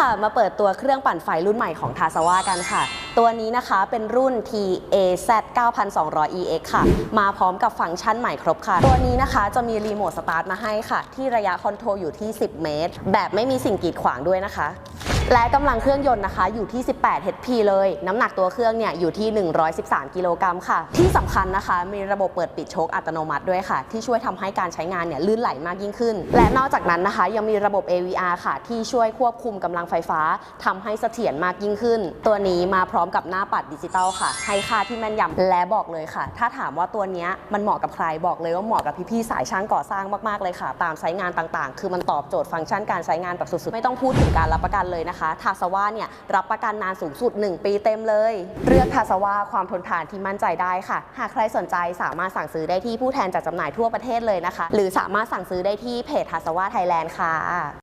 ค่ะ มาเปิดตัวเครื่องปั่นไฟรุ่นใหม่ของทาสวากันค่ะ ตัวนี้นะคะเป็นรุ่น TAZ 9200 EX ค่ะ มาพร้อมกับฟังก์ชันใหม่ครบค่ะ ตัวนี้นะคะจะมีรีโมทสตาร์ทมาให้ค่ะ ที่ระยะคอนโทรลอยู่ที่ 10 เมตร แบบไม่มีสิ่งกีดขวางด้วยนะคะ และกำลังเครื่องยนต์นะคะอยู่ที่ 18 HP เลย น้ำหนักตัวเครื่องเนี่ยอยู่ที่ 113 กิโลกรัมค่ะ ที่สำคัญนะคะมีระบบเปิดปิดโชคอัตโนมัติด้วยค่ะ ที่ช่วยทำให้การใช้งานเนี่ยลื่นไหลมากยิ่งขึ้น และนอกจากนั้นนะคะ ยังมีระบบ AVR ค่ะ ที่ช่วยควบคุมกำลังไฟฟ้าทำให้เสถียรมากยิ่งขึ้น ตัวนี้มาพร้อมกับหน้าปัดดิจิตอลค่ะ ให้ค่าที่แม่นยำและบอกเลยค่ะ ถ้าถามว่าตัวนี้มันเหมาะกับใครบอกเลยว่าเหมาะกับพี่ๆสายช่างก่อสร้างมากๆเลยค่ะ ตามใช้งานต่างๆ คือมันตอบโจทย์ฟังก์ชันการใช้งานแบบสุดๆไม่ต้องพูดถึงการรับประกันเลยนะคะทาสวาเนี่ยรับประกันนานสูงสุด 1 ปีเต็มเลย เลือกทาสวาความทนทานที่มั่นใจได้ค่ะ หากใครสนใจสามารถสั่งซื้อได้ที่ผู้แทนจัดจำหน่ายทั่วประเทศเลยนะคะ หรือสามารถสั่งซื้อได้ที่เพจทาสวาไทยแลนด์ค่ะ